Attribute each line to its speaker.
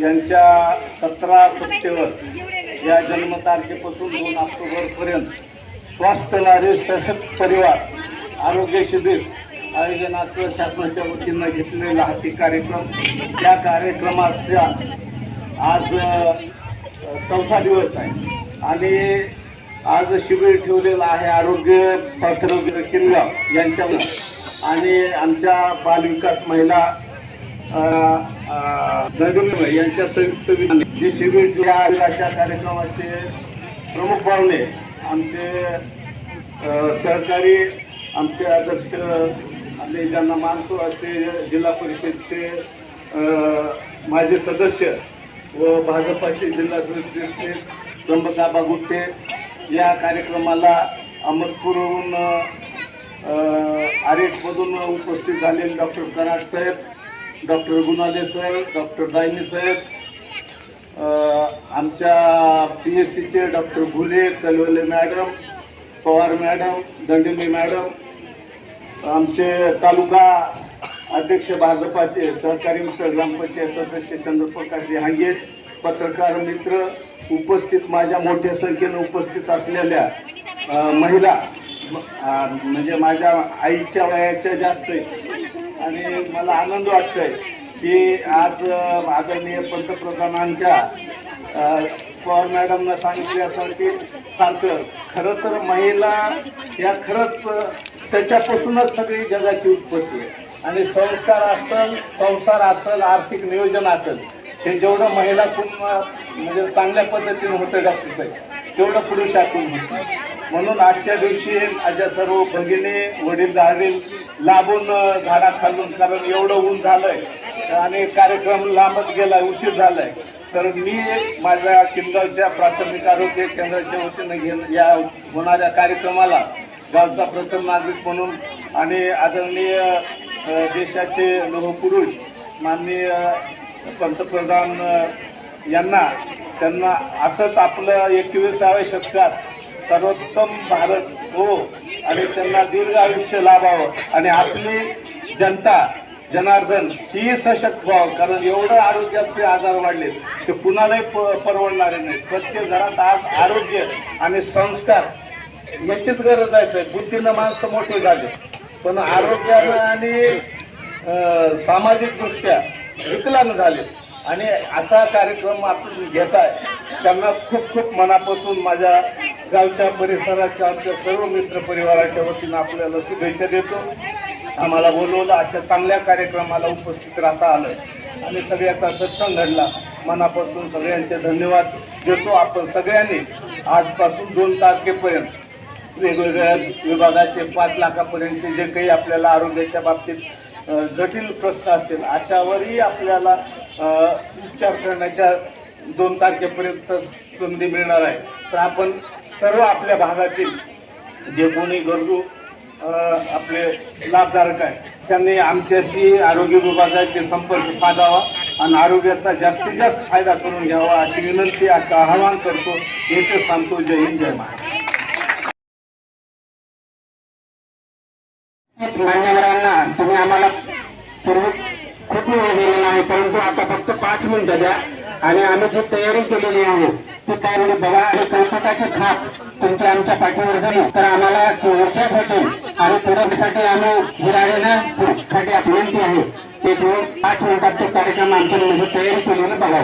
Speaker 1: यांच्या सतरा सप्टेंबर या जन्मतारखेपासून दोन ऑक्टोबरपर्यंत स्वास्थ्य नारी सशक्त परिवार आरोग्य शिबिर आयोजनाचं शासनाच्या वतीनं घेतलेला हाती कार्यक्रम. त्या कार्यक्रमाच्या आज चौथा दिवस आहे. आणि आज शिबिर ठेवलेलं आहे आरोग्य पात्र किल्ला यांच्यावर. आणि आमच्या बालविकास महिला यांच्या संयुक्त जे शिबिर या अशा कार्यक्रमाचे प्रमुख पाहुणे आमचे सहकारी आमचे अध्यक्ष आम्ही ज्यांना मानतो असे जिल्हा परिषदचे माझे सदस्य व भाजपाचे जिल्हा सदस्य त्र्यंबकाबा गुट्टे या कार्यक्रमाला अहमदपूरहून आरेटमधून उपस्थित झालेले डॉक्टर कराड साहेब डॉक्टर गुणाले साहेब डॉक्टर दायनी साहेब आमच्या पी एस सीचे doctor Bhule Kalwale madam Pawar madam दंडिमी madam आमचे तालुका अध्यक्ष भाजपाचे सहकारी मित्र ग्रामपंचायत सदस्य चंद्रप्रकाशजी हांगे पत्रकार मित्र उपस्थित माझ्या मोठ्या संख्येनं उपस्थित असलेल्या महिला म्हणजे माझ्या आईच्या वयाच्या जास्त आणि मला आनंद वाटतोय की आज आदरणीय पंतप्रधानांच्या पवार मॅडमनं सांगितल्यासारखी सारखं खरं तर महिला या खरंच त्याच्यापासूनच सगळी जगाची उत्पत्ती आहे. आणि संस्कार असेल संसार असेल आर्थिक नियोजन असेल हे जेवढं महिलातून म्हणजे चांगल्या पद्धतीने होतं जास्त तेवढं पुढे टाकून घेतलं. म्हणून आजच्या दिवशी माझ्या सर्व भगिनी वडील धारील लांबून झाडा खालून कारण एवढं ऊन झालंय आणि कार्यक्रम लांबच गेला उशीर झालाय. तर मी माझ्या किंदळच्या प्राथमिक आरोग्य केंद्राच्या वतीनं घेऊन या होणाऱ्या कार्यक्रमाला गावचा प्रथम नागरिक म्हणून आणि आदरणीय देशाचे लोहपुरुष माननीय पंतप्रधान यांना त्यांना असंच आपलं एकविसाव्या शतकात सर्वोत्तम भारत हो आणि त्यांना दीर्घ आयुष्य लाभावं. आणि आपली जनता जनार्दन ही सशक्त व्हावं कारण एवढं आरोग्याचे आजार वाढले ते कुणालाही प- परवडणारे नाही प्रत्येक घरात आज आरोग्य आणि संस्कार निश्चित गरज आहे साहेब. बुद्धीनं माणसं मोठे झाले. पण आरोग्यानं आणि सामाजिकदृष्ट्या विकलानं झाले. आणि असा कार्यक्रम आपण घेत आहे. त्यांना खूप खूप मनापासून माझ्या गावच्या परिसराच्या आमच्या सर्व मित्र परिवाराच्या वतीनं आपल्याला शुभेच्छा देतो. आम्हाला बोलवलं अशा चांगल्या कार्यक्रमाला उपस्थित राहता आलं. आणि सगळ्याचा सत्संग घडला. मनापासून सगळ्यांचे धन्यवाद देतो. आपण सगळ्यांनी आजपासून दोन तारखेपर्यंत वेगवेगळ्या विभागाचे पाच लाखापर्यंतचे जे काही आपल्याला आरोग्याच्या बाबतीत जटिल प्रश्न असतील अशावरही आपल्याला उपचार करण्याच्या दोन तारखेपर्यंत संधी मिळणार आहे. तर आपण सर्व आपल्या भागातील जे कोणी गरजू आपले लाभधारक आहे त्यांनी आमच्याशी आरोग्य विभागाचे संपर्क साधावा आणि आरोग्याचा जास्तीत जास्त फायदा करून घ्यावा अशी विनंती आता आवाहन करतो. येथे सांगतो जय हिंद जय महाराज
Speaker 2: मान्यवरांना तुम्ही आम्हाला पूर्वी खूप वेळ दिलेला आहे परंतु आता फक्त पाच मिनिटं द्या. आणि आम्ही जी तयारी केलेली आहे ती तयारी बघा आणि संकटाची खाप तुमच्या आमच्या पाठीवर झाली तर आम्हाला ऊर्जा भेटेल. आणि पुढे आम्ही हिराडीनं साठी विनंती आहे ते तुम्ही पाच मिनिटात तो कार्यक्रम आमच्या म्हणजे तयारी केलेलं बघा